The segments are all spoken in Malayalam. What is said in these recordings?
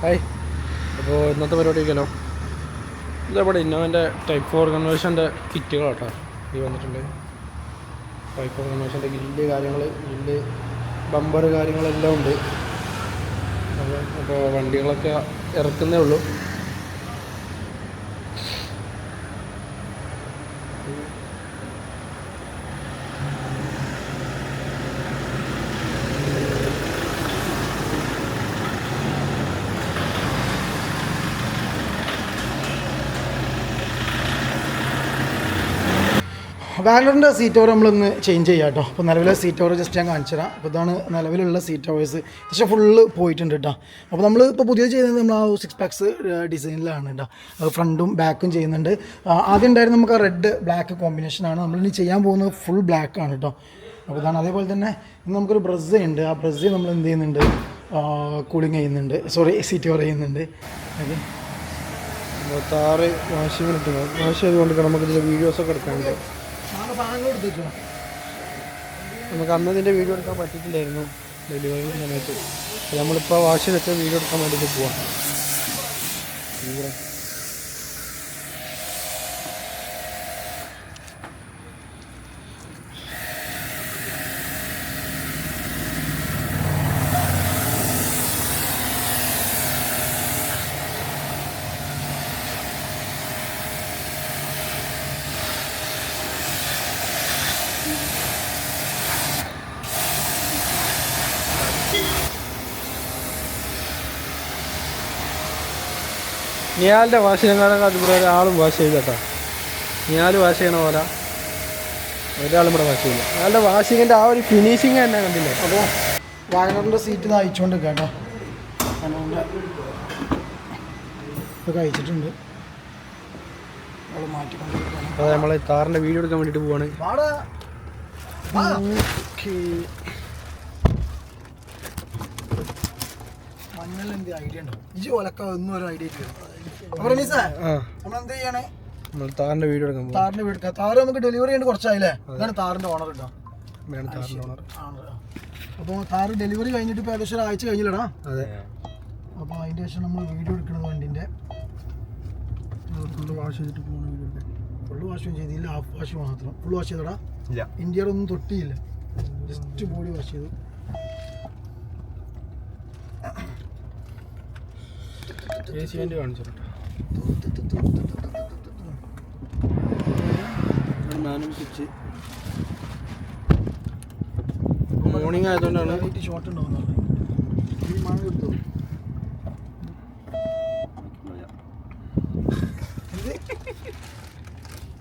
ഹായ്. അപ്പോൾ ഇന്നത്തെ പരിപാടി ഒക്കെയല്ലോ ഇതവിടെ? ഇന്നോവന്റെ ടൈപ്പ് ഫോർ കൺവേർഷന്റെ കിറ്റുകളാട്ടോ. ഈ വന്നിട്ടുണ്ട്. ടൈപ്പ് ഫോർ കൺവേർഷന്റെ ഗില്ല് കാര്യങ്ങൾ ഗില്ല് ബമ്പർ കാര്യങ്ങളെല്ലാം ഉണ്ട്. അപ്പോൾ വണ്ടികളൊക്കെ ഇറക്കുന്നേ ഉള്ളൂ. വാഗണറിന്റെ സീറ്റ് ഓവർ നമ്മളിന്ന് ചേഞ്ച് ചെയ്യാം കേട്ടോ അപ്പോൾ നിലവിലെ സീറ്റ് ഓവർ ജസ്റ്റ് ഞാൻ കാണിച്ചു തരാം. അപ്പോൾ ഇതാണ് നിലവിലുള്ള സീറ്റ് ഓവേഴ്സ് പക്ഷേ ഫുള്ള് പോയിട്ടുണ്ട് കേട്ടോ അപ്പോൾ നമ്മൾ ഇപ്പോൾ പുതിയത് ചെയ്യുന്നത് നമ്മൾ ആ സിക്സ് പാക്സ് ഡിസൈനിലാണ് കേട്ടോ ഫ്രണ്ടും ബാക്കും ചെയ്യുന്നുണ്ട്. ആദ്യം ഉണ്ടായിരുന്ന നമുക്ക് ആ റെഡ് ബ്ലാക്ക് കോമ്പിനേഷനാണ് നമ്മളിനി ചെയ്യാൻ പോകുന്നത് ഫുൾ ബ്ലാക്ക് ആണ് കേട്ടോ അപ്പോൾ ഇതാണ് അതേപോലെ തന്നെ ഇന്ന് നമുക്കൊരു ബ്രസ് ഉണ്ട്. ആ ബ്രസ് നമ്മൾ എന്ത് ചെയ്യുന്നുണ്ട്? കൂളിങ് ചെയ്യുന്നുണ്ട്. സോറി സീറ്റ് ഓവർ ചെയ്യുന്നുണ്ട്. ഓക്കെ. അപ്പോൾ താറ് വാഷിംഗ് വാശി വാഷ് ചെയ്തുകൊണ്ട് നമുക്ക് ഇതിന്റെ വീഡിയോസൊക്കെ എടുക്കാനുണ്ട്. നമുക്ക് അന്ന് ഇതിന്റെ വീഡിയോ എടുക്കാൻ പറ്റിയിട്ടില്ലായിരുന്നു ഡെലിവറി സമയത്ത്. നമ്മളിപ്പോൾ വാഷ് ചെയ്തിട്ട് വീഡിയോ എടുക്കാൻ വേണ്ടിയിട്ട് പോവാം. ഞാലിന്റെ വാഷ് ചെയ്യാൻ ഇവിടെ ഒരാളും വാഷ് ചെയ്തട്ടോ നിയാൽ വാഷ് ചെയ്യണ പോലെ ഒരാളും ഇവിടെ വാഷ് ചെയ്യില്ല. അയാളുടെ വാഷിങ്ങിന്റെ ആ ഒരു ഫിനിഷിങ് തന്നെ കണ്ടില്ലേ? അപ്പോൾ വാഗണറിന്റെ സീറ്റ് തയ്ച്ചുകൊണ്ട് കേട്ടോ. ഇതൊക്കെ അയച്ചിട്ടുണ്ട് അപ്പോൾ നമ്മൾ താറിന്റെ വീഡിയോ എടുക്കാൻ വേണ്ടിയിട്ട് പോവാണ്. വാടാ. മഞ്ഞളിൽ എന്ത് ഐഡിയ ഉണ്ടോ? ഇജി ഒലക്ക ഒന്നും ഒരു ഐഡിയ എന്ത് ചെയ്യണേ വീഡിയോ എടുക്കാൻ പോവാം. താറിന്റെ വീട് താറ് നമുക്ക് ഡെലിവറി ചെയ്യേണ്ട കുറച്ചായില്ലേ? ഇതാണ് താറിന്റെ ഓണർ ഉണ്ടോ താറിന്റെ ഓണർ അപ്പോൾ താറ് ഡെലിവറി കഴിഞ്ഞിട്ട് ഇപ്പോൾ ഏകദേശം ഒരാഴ്ച കഴിഞ്ഞില്ലടാ? അതെ. അപ്പോൾ അതിന്റെ ശേഷം നമ്മൾ വീഡിയോ എടുക്കുന്നത് വണ്ടിന്റെ ഫുള്ള് വാഷ് ചെയ്തിട്ട് പോകണം വീഡിയോ എടുക്കാൻ. ഫുള്ള് വാഷും ചെയ്തില്ല ഹാഫ് വാഷ് മാത്രം. ഫുൾ വാഷ് ചെയ്തടാ? ഇല്ല. ഇന്ത്യയുടെ ഒന്നും തൊട്ടിയില്ല. ജസ്റ്റ് ബോഡി വാഷ് ചെയ്തു. മാനും പിച്ച്. മോർണിംഗ് ആയതുകൊണ്ടാണ്. ഷോർട്ട് ഉണ്ടാവുന്നത്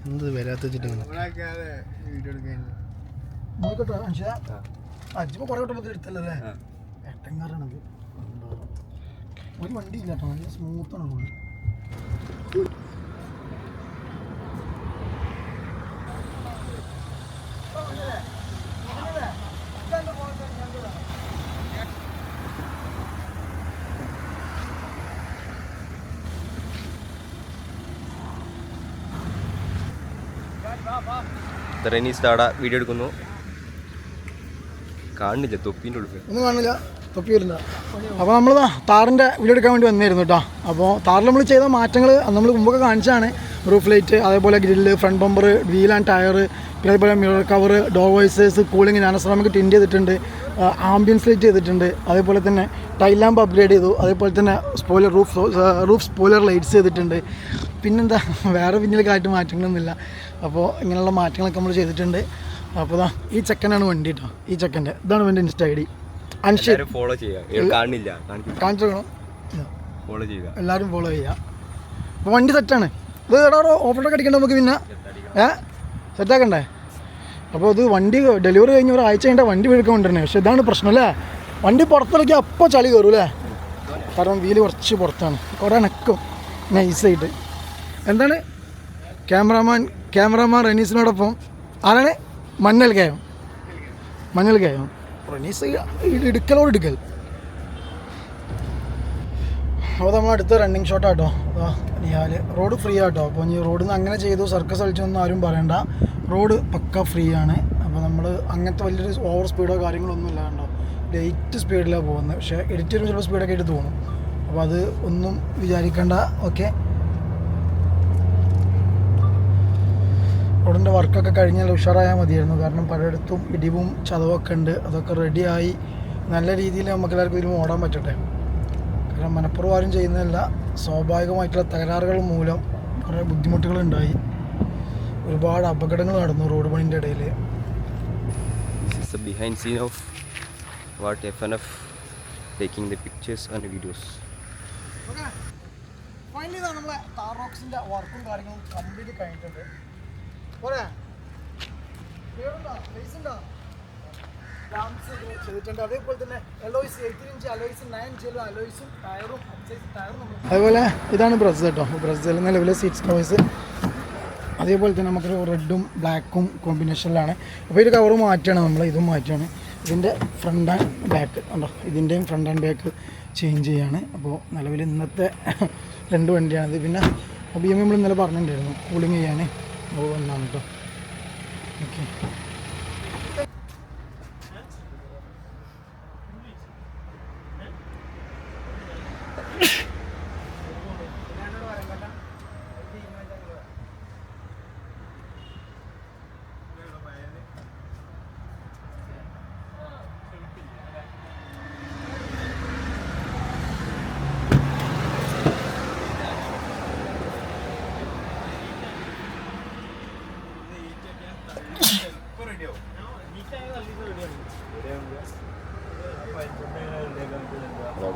എന്ത് വരാത്ത വെച്ചിട്ടാണ് നോക്കട്ടെ അഞ്ചാ അഞ്ചിപ്പോൾ കുറെ വട്ടം എടുത്തല്ലേ? എട്ടങ്കാറാണത് ഒരു വണ്ടി ഇല്ല കേട്ടോ നല്ല സ്മൂത്താണ് പോയി റെനീസ് താട വീഡിയോ എടുക്കുന്നു. കാണുന്നില്ല തൊപ്പിന്റെ ഉള്ളിൽ. ഒന്നും കാണില്ല തൊപ്പി വരുന്ന അപ്പോൾ നമ്മൾ താറിന്റെ വീഡിയോ എടുക്കാൻ വേണ്ടി വന്നിരുന്നു കേട്ടോ അപ്പോൾ താറിൽ നമ്മൾ ചെയ്ത മാറ്റങ്ങൾ നമ്മൾ മുമ്പൊക്കെ കാണിച്ചാണ് റൂഫ് ലൈറ്റ് അതേപോലെ grill front bumper wheel and tyre പിന്നെ അതേപോലെ mirror cover door visors cooling നാനസ്രാമിക്ക് tint ചെയ്തിട്ടുണ്ട്. ആംബിയൻസ് ലൈറ്റ് ചെയ്തിട്ടുണ്ട്. അതേപോലെ തന്നെ ടൈൽ ലാമ്പ് അപ്ഗ്രേഡ് ചെയ്തു. അതേപോലെ തന്നെ spoiler roof roof spoiler lights ചെയ്തിട്ടുണ്ട്. പിന്നെന്താ? വേറെ കാറ്റ് മാറ്റങ്ങളൊന്നുമില്ല. അപ്പോൾ ഇങ്ങനെയുള്ള മാറ്റങ്ങളൊക്കെ നമ്മൾ ചെയ്തിട്ടുണ്ട്. അപ്പോൾ ഈ ചെക്കനാണ് വണ്ടി കേട്ടോ ഈ ചെക്കന്റെ. ഇതാണ് വണ്ടി ഇൻസ്റ്റ ഐ ഡി. ഫോളോ ചെയ്യുക. കാണില്ല. കാണിച്ചു ഫോളോ ചെയ്യുക. എല്ലാവരും ഫോളോ ചെയ്യുക. അപ്പോൾ വണ്ടി സെറ്റാണ് ഇത് എടാ ഓഫറൊക്കെ അടിക്കണ്ട നമുക്ക് പിന്നെ? ഏ? സെറ്റാക്കണ്ടേ അപ്പോൾ ഇത് വണ്ടി ഡെലിവറി കഴിഞ്ഞ് ഒരാഴ്ച കഴിഞ്ഞാൽ വണ്ടി വീഴ്ക്കാൻ കൊണ്ടുവരണേ പക്ഷേ ഇതാണ് പ്രശ്നം അല്ലേ? വണ്ടി പുറത്തിറക്കി അപ്പോൾ ചളി കയറും അല്ലേ? കാരണം വീൽ കുറച്ച് പുറത്താണ്. കുറേ നക്കും നൈസായിട്ട് എന്താണ്? ക്യാമറാമാൻ ക്യാമറാമാൻ റനീസിനോടൊപ്പം ആരാണ്? മഞ്ഞൽ കയം മഞ്ഞൽ കയം റനീസ് ഇടുക്കലോട് ഇടുക്കൽ അപ്പോൾ നമ്മൾ അടുത്ത റണ്ണിങ് ഷോട്ട് ആട്ടോ. നിഹാൽ റോഡ് ഫ്രീ ആട്ടോ. അപ്പോൾ ഇനി റോഡിൽ നിന്ന് അങ്ങനെ ചെയ്തു സർക്കസ് കളിച്ചൊന്നും ആരും പറയണ്ട. റോഡ് പക്ക ഫ്രീ ആണ്. അപ്പോൾ നമ്മൾ അങ്ങനത്തെ വലിയൊരു ഓവർ സ്പീഡോ കാര്യങ്ങളോ ഒന്നും ഇല്ലാണ്ടോ ലൈറ്റ് സ്പീഡിലാണ് പോകുന്നത്. പക്ഷേ എഡിറ്റ് ചെയ്യുമ്പോൾ ചിലപ്പോൾ സ്പീഡൊക്കെ ആയിട്ട് തോന്നും. അപ്പോൾ അത് ഒന്നും വിചാരിക്കേണ്ട. ഓക്കെ റോഡിന്റെ വർക്കൊക്കെ കഴിഞ്ഞാൽ ഉഷാറായാൽ മതിയായിരുന്നു. കാരണം പലയിടത്തും ഇടിവും ചതവൊക്കെ ഉണ്ട്. അതൊക്കെ റെഡിയായി നല്ല രീതിയിൽ നമുക്ക് എല്ലാവർക്കും ഇതിന് ഓടാൻ പറ്റട്ടെ. കാരണം മനഃപൂർവം ആരും ചെയ്യുന്നതല്ല. സ്വാഭാവികമായിട്ടുള്ള തകരാറുകൾ മൂലം കുറേ ബുദ്ധിമുട്ടുകളുണ്ടായി. ഒരുപാട് അപകടങ്ങൾ നടന്നു റോഡ് പണിന്റെ ഇടയിൽ. Behind scene of what F FNF taking the pictures and finally നമ്മളെ താർ റോക്സിന്റെ വർക്കും കാര്യങ്ങളും കംപ്ലീറ്റ് കഴിഞ്ഞിട്ടുണ്ട്. പോരെ. അതേപോലെ തന്നെ അലോയ്സ് ഇഞ്ച് അലോയ്സ് ഇതാണ് ബ്രസ് കേട്ടോ. ബ്രസ്സിൽ നിലവിലെ സീറ്റ്സ് കവേഴ്സ് അതേപോലെ തന്നെ നമുക്കൊരു റെഡും ബ്ലാക്കും കോമ്പിനേഷനിലാണ് അപ്പോൾ ഇത് കവർ മാറ്റുകയാണ് നമ്മൾ. ഇതും മാറ്റുകയാണ് ഇതിന്റെ ഫ്രണ്ട് ആൻഡ് ബാക്ക് ഉണ്ടോ? ഇതിന്റെയും ഫ്രണ്ട് ആൻഡ് ബാക്ക് ചേഞ്ച് ചെയ്യാണ്. അപ്പോൾ നിലവിൽ ഇന്നത്തെ രണ്ട് വണ്ടിയാണിത്. പിന്നെ എം നമ്മൾ ഇന്നലെ പറഞ്ഞിട്ടുണ്ടായിരുന്നു. കൂളിങ് ചെയ്യാൻ അപ്പോൾ വന്നാണ് കേട്ടോ ഓക്കെ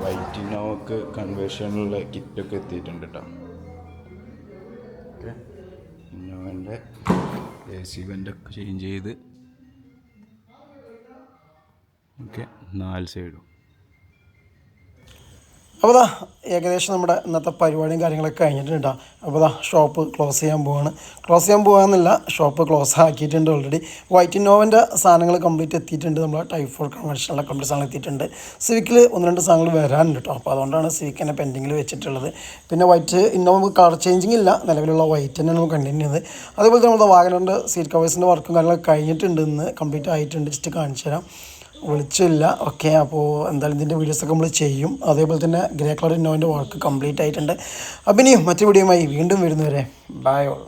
വൈറ്റ് കൺവേർഷനിലുള്ള കിറ്റൊക്കെ എത്തിയിട്ടുണ്ട് കേട്ടോ ഓക്കെ. ഇന്നോവന്റെ എ സി വെന്റൊക്കെ ചേഞ്ച് ചെയ്ത്. ഓക്കെ നാല് സൈഡും അപ്പോൾ ദാ ഏകദേശം നമ്മുടെ ഇന്നത്തെ പരിപാടിയും കാര്യങ്ങളൊക്കെ കഴിഞ്ഞിട്ടുണ്ട് അപ്പോൾ ദാ ഷോപ്പ് ക്ലോസ് ചെയ്യാൻ പോവാണ്. ക്ലോസ് ചെയ്യാൻ പോകാമെന്നില്ല ഷോപ്പ് ക്ലോസ് ആക്കിയിട്ടുണ്ട് ഓൾറെഡി വൈറ്റ് ഇന്നോവന്റെ സാധനങ്ങൾ കംപ്ലീറ്റ് എത്തിയിട്ടുണ്ട്. നമ്മൾ ടൈഫോർ കൺവെൻഷനിലെ കംപ്ലീറ്റ് സാധനങ്ങൾ എത്തിയിട്ടുണ്ട്. സിവിക്കിൽ ഒന്ന് രണ്ട് സാധനങ്ങൾ വരാനുണ്ട് കേട്ടോ. അപ്പോൾ അതുകൊണ്ടാണ് സിവിക്ക് തന്നെ പെൻഡിങ്ങിൽ വെച്ചിട്ടുള്ളത്. പിന്നെ വൈറ്റ് ഇന്നോവ കളർ ചേഞ്ചിങ് ഇല്ല. നിലവിലുള്ള വൈറ്റ് തന്നെ നമുക്ക് കണ്ടിന്യൂ ചെയ്ത് അതേപോലെ നമ്മുടെ വാഗനറിന്റെ സീറ്റ് കവേഴ്സിന്റെ വർക്കും കാര്യങ്ങളൊക്കെ കഴിഞ്ഞിട്ടുണ്ട് ഇന്ന്. കംപ്ലീറ്റ് ആയിട്ടുണ്ട്. ജസ്റ്റ് കാണിച്ചു തരാം വിളിച്ചില്ല. ഓക്കെ അപ്പോൾ എന്തായാലും ഇതിന്റെ വീഡിയോസൊക്കെ നമ്മൾ ചെയ്യും. അതേപോലെ തന്നെ ഗ്രേ കളർ ഇന്നോവിന്റെ വർക്ക് കംപ്ലീറ്റ് ആയിട്ടുണ്ട്. അപ്പം ഇനിയും മറ്റു വീഡിയോയുമായി വീണ്ടും വരുന്നവരെ ബൈ ഓൾ